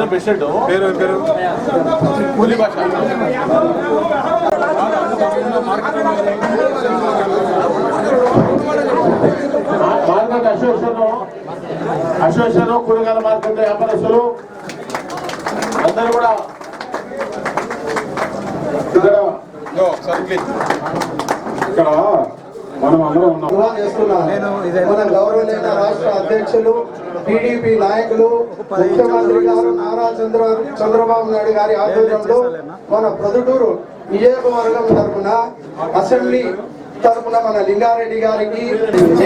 పేరు? ప్రెసిడెంట్ పేరు పేరు? కూలీ భాష. మార్కెట్ అసోసియేషన్ అసోసియేషన్ కూరగాయల మార్కెట్ వ్యాపారస్తులు అందరూ కూడా ఇక్కడ ఇక్కడ మనం అందరం ఉన్నాం. చేస్తున్నారు మన గౌరవనీయ రాష్ట్ర అధ్యక్షులు టీడీపీ నాయకులు ముఖ్యమంత్రి గారు నారా చంద్ర చంద్రబాబు నాయుడు గారి ఆధ్వర్యంలో మన ప్రొద్దుటూరు నియోజకవర్గం తరఫున అసెంబ్లీ తరఫున మన లింగారెడ్డి గారికి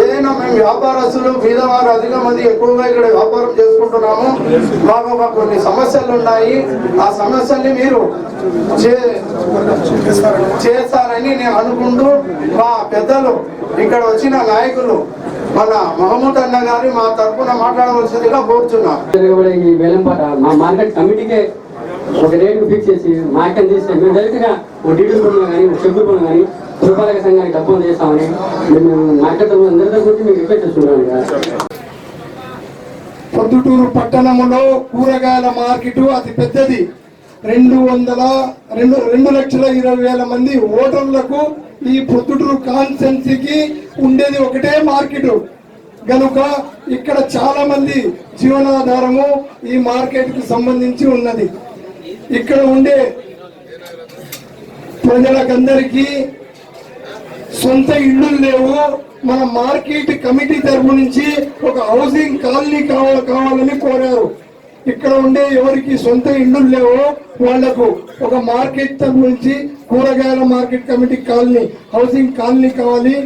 ఏదైనా మేము వ్యాపారస్తులు బీదవారు అధిక మంది ఎక్కువగా ఇక్కడ వ్యాపారం చేసుకుంటున్నాము. మాకు మాకు కొన్ని సమస్యలు ఉన్నాయి. ఆ సమస్యల్ని మీరు చే- చేస్తారని నేను అనుకుంటూ మా పెద్దలు ఇక్కడ వచ్చిన నాయకులు మన మహమూద్ అన్న గారి మా తరఫున మాట్లాడవలసిందిగా కోరుచున్నాం. కూడా ఈ వేలంపాట మా మార్కెట్ కమిటీకే ఒక రేట్ ఫిక్స్ చేసి మార్కెట్ తీస్తే మేము డైరెక్ట్గా ఒక డీడీ పనులు కానీ ఒక చెగ్గు పనులు కానీ పురపాలక సంఘానికి డబ్బులు చేస్తామని మేము మార్కెట్ అందరితో గురించి మేము రిక్వెస్ట్ చేస్తున్నాం కదా పొద్దుటూరు పట్టణంలో కూరగాయల మార్కెట్ అతి పెద్దది. రెండు వందల రెండు రెండు లక్షల ఇరవై వేల మంది ఓటర్లకు ఈ పొద్దుటూరు కాన్స్టెన్సీకి ఉండేది ఒకటే మార్కెట్. గనుక ఇక్కడ చాలా మంది జీవనాధారము ఈ మార్కెట్కి సంబంధించి ఉన్నది. ఇక్కడ ఉండే ప్రజలకందరికీ సొంత ఇళ్ళు లేవు. మన మార్కెట్ కమిటీ తరపు నుంచి ఒక హౌసింగ్ కాలనీ కావాలి కావాలని కోరారు. ఇక్కడ ఉండే ఎవరికి సొంత ఇండ్లు లేవో వాళ్ళకు ఒక మార్కెట్ తరపు కూరగాయల market committee colony housing colony కావాలి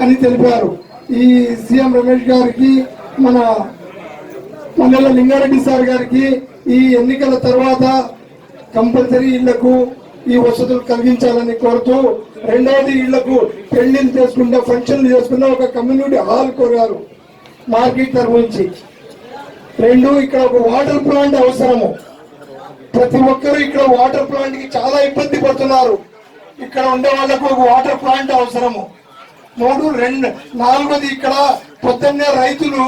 అని తెలిపారు. ఈ సీఎం రమేష్ గారికి మన మండల లింగారెడ్డి సార్ గారికి ఈ ఎన్నికల తర్వాత కంపల్సరీ ఇళ్ళకు ఈ వసతులు కలిగించాలని కోరుతూ రెండవది ఇళ్ళకు పెళ్ళిళ్ళు చేసుకుంటే ఫంక్షన్లు చేసుకున్న ఒక కమ్యూనిటీ హాల్ కోరారు మార్కెట్ తరఫు నుంచి రెండు ఇక్కడ ఒక వాటర్ ప్లాంట్ అవసరము. ప్రతి ఒక్కరు ఇక్కడ వాటర్ ప్లాంట్కి చాలా ఇబ్బంది పడుతున్నారు. ఇక్కడ ఉండే వాళ్ళకు ఒక వాటర్ ప్లాంట్ అవసరము. మూడు రెండు నాలుగోది ఇక్కడ పొద్దున్నే రైతులు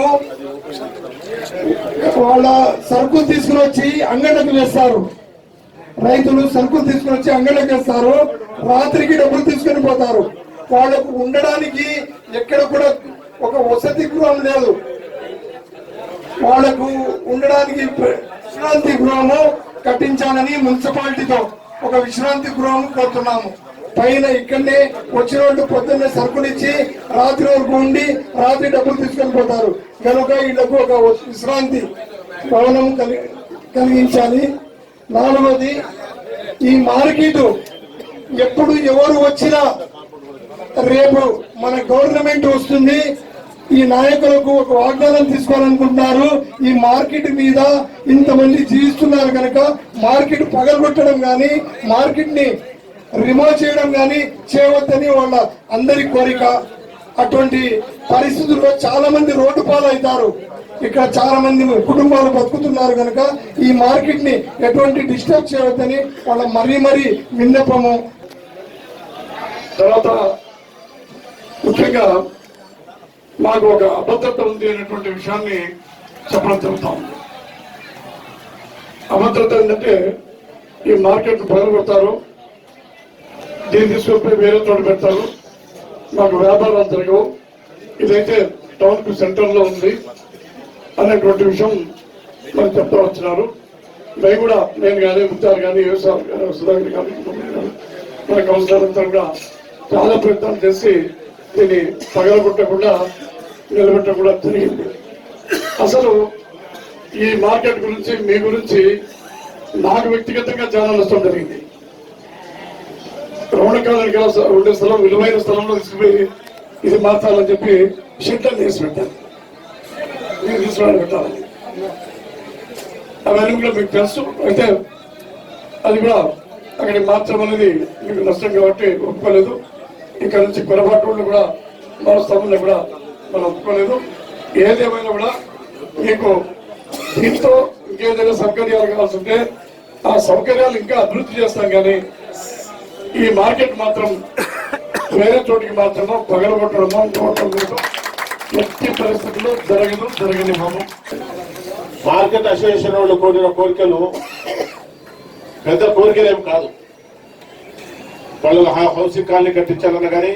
వాళ్ళ సరుకులు తీసుకుని వచ్చి అంగళ్ళకు వేస్తారు. రైతులు సరుకులు తీసుకుని వచ్చి అంగళ్ళకు వేస్తారు. రాత్రికి డబ్బులు తీసుకొని పోతారు. వాళ్ళకు ఉండడానికి ఎక్కడ కూడా ఒక వసతి గృహం లేదు. వాళ్ళకు ఉండడానికి విశ్రాంతి గృహము కట్టించాలని మున్సిపాలిటీతో ఒక విశ్రాంతి గృహం కోరుతున్నాము. పైన ఇక్కడనే వచ్చిన వాళ్ళు పొద్దున్నే సరుకులు ఇచ్చి రాత్రి వరకు ఉండి రాత్రి డబ్బులు తీసుకొని పోతారు. కనుక వీళ్ళకు ఒక విశ్రాంతి భవనం కలిగించాలి. నాలుగోది ఈ మార్కెట్ ఎప్పుడు ఎవరు వచ్చినా రేపు మన గవర్నమెంట్ వస్తుంది. ఈ నాయకులకు ఒక వాగ్దానం తీసుకోవాలనుకుంటున్నారు. ఈ మార్కెట్ మీద ఇంతమంది జీవిస్తున్నారు కనుక మార్కెట్ పగలగొట్టడం కానీ మార్కెట్ని రిమూవ్ చేయడం కానీ చేయవద్దని వాళ్ళ అందరి కోరిక. అటువంటి పరిస్థితుల్లో చాలా మంది రోడ్డు పాలవుతారు. ఇక్కడ చాలా మంది కుటుంబాలు బతుకుతున్నారు కనుక ఈ మార్కెట్ని ఎటువంటి డిస్టర్బ్ చేయవద్దని వాళ్ళ మరీ మరీ విన్నపము. తర్వాత ముఖ్యంగా మాకు ఒక అభద్రత ఉంది అనేటువంటి విషయాన్ని చెప్పడం జరుగుతాం అభద్రత ఏంటంటే ఈ మార్కెట్ పగలగొడతారు దీన్ని తీసుకొని వేరే చోట పెడతారు. మాకు వ్యాపారాలు జరగవు. ఇదైతే టౌన్ సెంటర్లో ఉంది అనేటువంటి విషయం మనకు చెప్తా వచ్చినారు. మేము కూడా నేను కానీ ముత్తారు కానీ వ్యవసాయ సుధాకర్ కానీ మన కౌన్సిలర్ అంతా కూడా చాలా ప్రయత్నాలు చేసి దీన్ని పగలగొట్టకుండా నిలబెట్టకుండా జరిగింది అసలు ఈ మార్కెట్ గురించి మీ గురించి నాకు వ్యక్తిగతంగా చాలా నష్టం జరిగింది. రౌణకాలానికి ఉండే స్థలం విలువైన స్థలంలో తీసుకుపోయి ఇది మార్చాలని చెప్పి షెడ్లను తీసి పెట్టాను. మీరు తీసుకురాని పెట్టాలని అవన్నీ కూడా మీకు తెలుసు. అయితే అది కూడా అక్కడికి మార్చడం అనేది మీకు నష్టం కాబట్టి ఒప్పుకోలేదు. ఇక్కడ నుంచి పొరపాటు కూడా కూడా స్థలంలో కూడా మనం ఒప్పుకోలేదు. ఏదేమైనా కూడా మీకు దీంతో ఇంకేదైనా సౌకర్యాలు కావాల్సి ఉంటే ఆ సౌకర్యాలు ఇంకా అభివృద్ధి చేస్తాం కానీ ఈ మార్కెట్ మాత్రం వేరే చోటికి మాత్రమో పగలగొట్టడమో నోటం ఎట్టి పరిస్థితుల్లో జరగదు జరగనివ్వము మార్కెట్ అసోసియేషన్ వాళ్ళు కోరిన కోరికలు పెద్ద కోరికలు ఏం కాదు. వాళ్ళు హౌసింగ్ కాలనీ కట్టించాలన్నా కానీ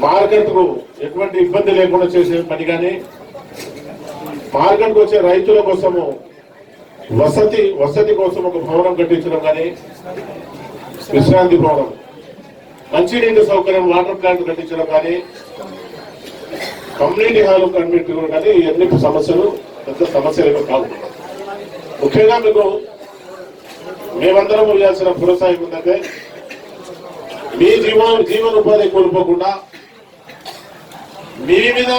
మార్కెట్కు ఎటువంటి ఇబ్బంది లేకుండా చేసే పని కానీ మార్కెట్కు వచ్చే రైతుల కోసము వసతి వసతి కోసం ఒక భవనం కట్టించడం కానీ విశ్రాంతి భవనం మంచినీటి సౌకర్యం వాటర్ ప్లాంట్ కట్టించడం కానీ కమ్యూనిటీ హాల్ కట్టించడం కానీ ఇవన్నీ సమస్యలు పెద్ద సమస్యలు కావు ముఖ్యంగా మీకు మేమందరం చేయాల్సిన ప్రోత్సాహం ఉందంటే మీ జీవన జీవనోపాధి కోల్పోకుండా మీ మీద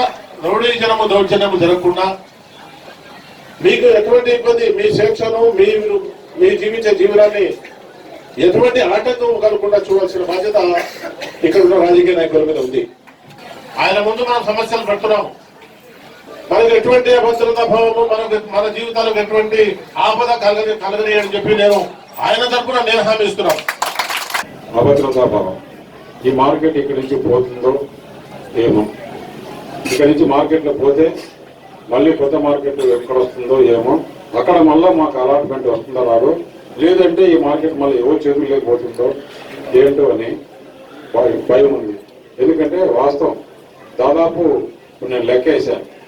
రౌడీజనము దౌర్జన్యము జరగకుండా మీకు ఎటువంటి ఇబ్బంది మీ శిక్షను మీ మీ జీవించే జీవనాన్ని ఎటువంటి ఆటంకం కలగకుండా చూడాల్సిన బాధ్యత ఇక్కడ ఉన్న రాజకీయ నాయకుల మీద ఉంది. ఆయన ముందు మనం సమస్యలు పెడుతున్నాము మనకు ఎటువంటి అభద్రతా భావము మనకు మన జీవితాలకు ఎటువంటి ఆపద కలగని కలగని అని చెప్పి నేను ఆయన తరపున నేను హామీ ఇస్తున్నాను అభద్రతా భావం. ఈ మార్కెట్ ఇక్కడి నుంచి పోతుందో ఏమో. ఇక్కడి నుంచి మార్కెట్లో పోతే మళ్ళీ కొత్త మార్కెట్ ఎక్కడ వస్తుందో ఏమో. అక్కడ మళ్ళీ మాకు అలాట్మెంట్ వస్తుందో రాదు లేదంటే ఈ మార్కెట్ మళ్ళీ ఎవరు చేతులు లేకపోతుందో ఏంటో అని భయ- భయం ఉంది. ఎందుకంటే వాస్తవం దాదాపు నేను లెక్క వేసాను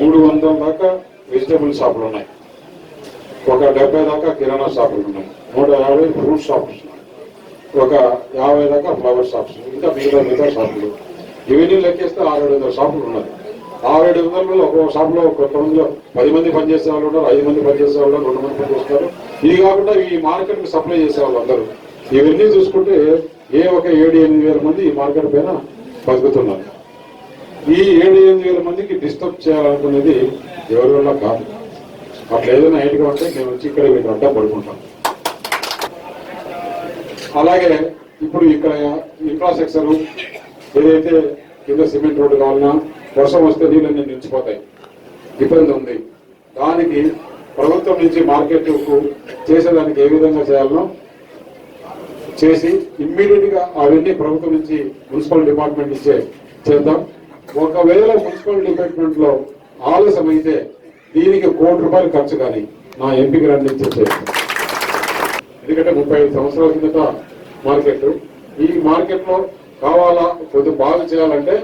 మూడు వందల దాకా వెజిటబుల్ షాపులు ఉన్నాయి. ఒక డెబ్బై దాకా కిరాణా షాపులు ఉన్నాయి. నూట యాభై ఫ్రూట్ షాప్స్ ఉన్నాయి. ఒక యాభై దాకా ఫ్లవర్ షాప్స్ ఇంకా మిగతా మిగతా షాపులు ఇవన్నీ లెక్కేస్తే ఆరు ఏడు వందల షాపులు ఉన్నాయి ఆరు ఏడు వందలలో ఒక్కొక్క షాపులో కొంతమందిలో పది మంది పనిచేసే వాళ్ళు ఉన్నారు ఐదు మంది పనిచేసే వాళ్ళు రెండు మంది పనిచేస్తారు. ఇది కాకుండా ఈ మార్కెట్కి సప్లై చేసే వాళ్ళు అందరూ. ఇవన్నీ చూసుకుంటే ఏ ఒక ఏడు ఎనిమిది వేల మంది ఈ మార్కెట్ పైన బతుకుతున్నారు. ఈ ఏడు ఎనిమిది వేల మందికి డిస్టర్బ్ చేయాలనుకునేది ఎవరి వల్ల కాదు. అట్లా ఏదైనా ఐడిగా ఉంటే నేను వచ్చి ఇక్కడ మీకు అడ్డం పడుకుంటాను అలాగే ఇప్పుడు ఇక్కడ ఇన్ఫ్రాస్ట్రక్చరు ఏదైతే కింద సిమెంట్ రోడ్డు కావాలన్నా వర్షం వస్తే నీళ్ళన్నీ నిలిచిపోతాయి. ఇబ్బంది ఉంది. దానికి ప్రభుత్వం నుంచి మార్కెట్ చేసేదానికి ఏ విధంగా చేయాలనో చేసి ఇమ్మీడియట్గా అవన్నీ ప్రభుత్వం నుంచి మున్సిపల్ డిపార్ట్మెంట్ ఇచ్చే చేద్దాం. ఒకవేళ మున్సిపల్ డిపార్ట్మెంట్లో ఆలస్యం అయితే దీనికి కోటి రూపాయలు ఖర్చు కానీ నా ఎంపిక రండి ఎందుకంటే ముప్పై ఐదు సంవత్సరాల కిందట మార్కెట్. ఈ మార్కెట్లో కావాలా కొద్దిగా బాగా చేయాలంటే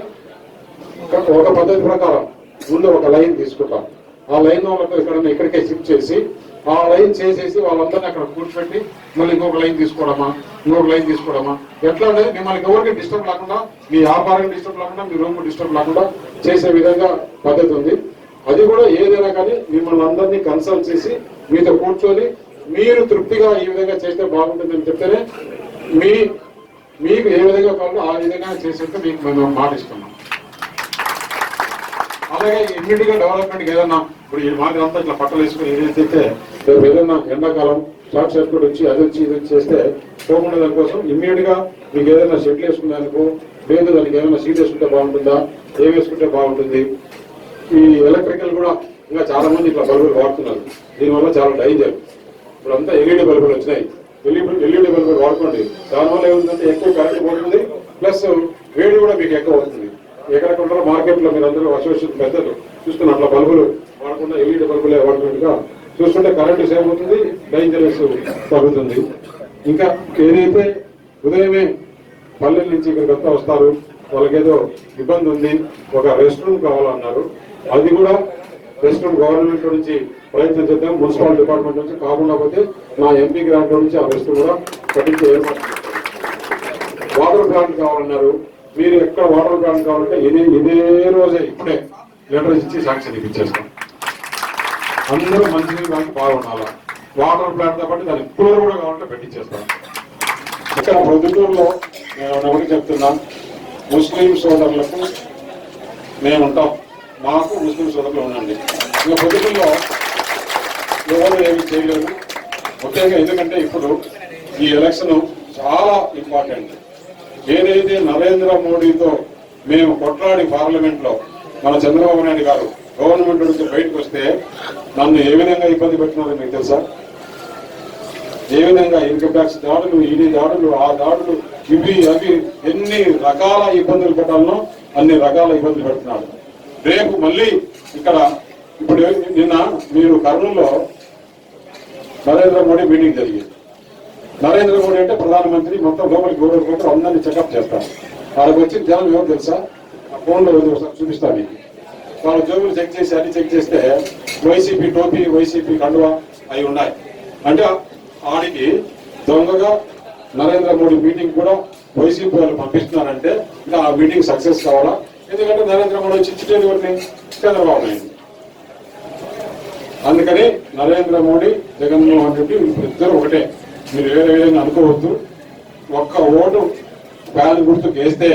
ఒక- పద్ధతి ప్రకారం ముందు ఒక లైన్ తీసుకుంటాం. ఆ లైన్ వాళ్ళకి ఇక్కడ ఇక్కడికే షిఫ్ట్ చేసి ఆ లైన్ చేసేసి వాళ్ళందరినీ అక్కడ కూర్చోబెట్టి మళ్ళీ ఇంకొక లైన్ తీసుకోవడమా ఇంకొక లైన్ తీసుకోవడమా. ఎట్లా అంటే మిమ్మల్ని ఎవరికి డిస్టర్బ్ లేకుండా మీ వ్యాపారం డిస్టర్బ్ లేకుండా మీ రూమ్ డిస్టర్బ్ లేకుండా చేసే విధంగా పద్ధతి ఉంది. అది కూడా ఏదైనా కానీ మిమ్మల్ని అందరినీ కన్సల్ట్ చేసి మీతో కూర్చొని మీరు తృప్తిగా ఈ విధంగా చేస్తే బాగుంటుందని చెప్తేనే మీ మీకు ఏ విధంగా కావాలో ఆ విధంగా చేసేట్టు మీకు మేము మాట ఇస్తున్నాం అలాగే ఇమ్మీడియట్గా డెవలప్మెంట్కి డెవలప్మెంట్ ఏదన్నా ఇప్పుడు ఈ మార్గం అంతా ఇట్లా పట్టలు వేసుకుని ఏదైతే రేపు ఏదన్నా ఎండాకాలం షార్ట్ సర్క్యూట్ వచ్చి అది వచ్చి ఇది వచ్చి చేస్తే పోకుండా దానికోసం ఇమ్మీడియట్గా మీకు ఏదైనా షెడ్లు వేసుకునేందుకు లేదు దానికి ఏమైనా సీట్ వేసుకుంటే బాగుంటుందా ఏం వేసుకుంటే బాగుంటుంది. ఈ ఎలక్ట్రికల్ కూడా ఇంకా చాలా మంది ఇట్లా బల్బులు వాడుతున్నారు. దీనివల్ల చాలా డైంజర్. ఇప్పుడు అంతా ఎల్ఈడి బల్బులు వచ్చినాయి. ఎల్ఈడి ఎల్ఈడి బల్బులు వాడుకోండి. దానివల్ల ఏముందంటే ఎక్కువ కరెంట్ పోతుంది ప్లస్ వేడి కూడా మీకు ఎక్కువ అవుతుంది ఎక్కడెక్కడ ఉంటారో మార్కెట్లో మీరు అందరూ అసోసియేషన్ పెద్దలు చూస్తున్న అట్లా బల్బులు వాడకుండా ఎల్ఈడి బల్బులే వాడుకున్నట్టుగా చూస్తుంటే కరెంటు సేవ్ అవుతుంది డేంజరస్ తగ్గుతుంది. ఇంకా ఏదైతే ఉదయమే పల్లెల నుంచి ఇక్కడికి అంతా వస్తారు వాళ్ళకేదో ఇబ్బంది ఉంది ఒక రెస్ట్ రూమ్ కావాలన్నారు అది కూడా ప్రస్తుతం గవర్నమెంట్ నుంచి ప్రయత్నం చేద్దాం. మున్సిపల్ డిపార్ట్మెంట్ నుంచి కాకుండా పోతే నా ఎంపీ గ్రాంట్ నుంచి ఆ రెస్ట్ కూడా కట్టించే వాటర్ ప్లాంట్ కావాలన్నారు. మీరు ఎక్కడ వాటర్ ప్లాంట్ కావాలంటే ఇదే ఇదే రోజే ఇప్పుడే లెటర్ ఇచ్చి శాంక్షన్ ఇప్పించేస్తాం. అందరూ మంచినీరు దానికి బాగుండాలి వాటర్ ప్లాంట్తో పాటు దానికి కూలర్ కూడా కావాలంటే పెట్టించేస్తాం ఇక్కడ ప్రొద్దుటూరులో నేను ఒకటి చెప్తున్నా. ముస్లిం సోదరులకు మేము ఉంటాం. మాకు ముస్లిం సోదరులు ఉండండి. ఇంకా పొద్దుల్లో ఎవరు ఏమి చేయలేదు ముఖ్యంగా ఎందుకంటే ఇప్పుడు ఈ ఎలక్షన్ చాలా ఇంపార్టెంట్. ఏదైతే నరేంద్ర మోడీతో మేము కొట్లాడి పార్లమెంట్లో మన చంద్రబాబు నాయుడు గారు గవర్నమెంట్ నుంచి బయటకు వస్తే నన్ను ఏ విధంగా ఇబ్బంది పెట్టినారో మీకు తెలుసా? ఏ విధంగా ఇన్కమ్ ట్యాక్స్ దాడులు ఈడీ దాడులు ఆ దాడులు ఇవి అవి ఎన్ని రకాల ఇబ్బందులు పెట్టాలనో అన్ని రకాల ఇబ్బందులు పెడుతున్నాడు రేపు మళ్ళీ ఇక్కడ ఇప్పుడు నిన్న మీరు కర్నూలులో నరేంద్ర మోడీ మీటింగ్ జరిగింది. నరేంద్ర మోడీ అంటే ప్రధానమంత్రి మొత్తం లోపలికి గౌరవ పోతే అందరినీ చెకప్ చేస్తారు. వాళ్ళకి వచ్చిన జనం ఎవరు తెలుసా? ఆ ఫోన్లో ఒకసారి చూపిస్తాను మీకు. వాళ్ళ జోబులు చెక్ చేసి అన్ని చెక్ చేస్తే వైసీపీ టోపీ వైసీపీ కండువా అవి ఉన్నాయి. అంటే ఆడికి దొంగగా నరేంద్ర మోడీ మీటింగ్ కూడా వైసీపీ వాళ్ళు పంపిస్తున్నారంటే ఇంకా ఆ మీటింగ్ సక్సెస్ కావాలా? ఎందుకంటే నరేంద్ర మోడీ వచ్చి ఇచ్చేది ఎవరిని? చంద్రబాబు నాయుడు. అందుకని నరేంద్ర మోడీ జగన్మోహన్ రెడ్డి ఇద్దరు ఒకటే. మీరు వేరే విధంగా అనుకోవద్దు. ఒక్క ఓటు బ్యాన్ గుర్తుకు వేస్తే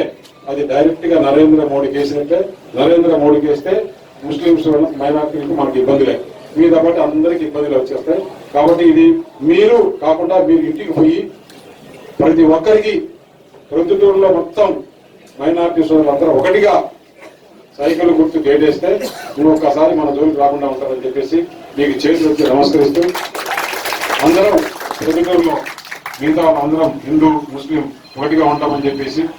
అది డైరెక్ట్గా నరేంద్ర మోడీకి వేసినట్టే నరేంద్ర మోడీకి వేస్తే ముస్లింస్ మైనార్టీలకు మనకి ఇబ్బందులే. మీద బట్టి అందరికి ఇబ్బందులు వచ్చేస్తాయి. కాబట్టి ఇది మీరు కాకుండా మీరు ఇంటికి పోయి ప్రతి ఒక్కరికి ప్రొద్దుటూరులో మొత్తం మైనార్టీ సోదరులందరూ ఒకటిగా సైకిల్ గుర్తు గేటేస్తే నువ్వు ఒక్కసారి మన జోలికి రాకుండా ఉంటారని చెప్పేసి మీకు చేతులు వచ్చి నమస్కరిస్తూ అందరం ప్రొద్దుటూరులో మిగతా అందరం హిందూ ముస్లిం ఒకటిగా ఉంటామని చెప్పేసి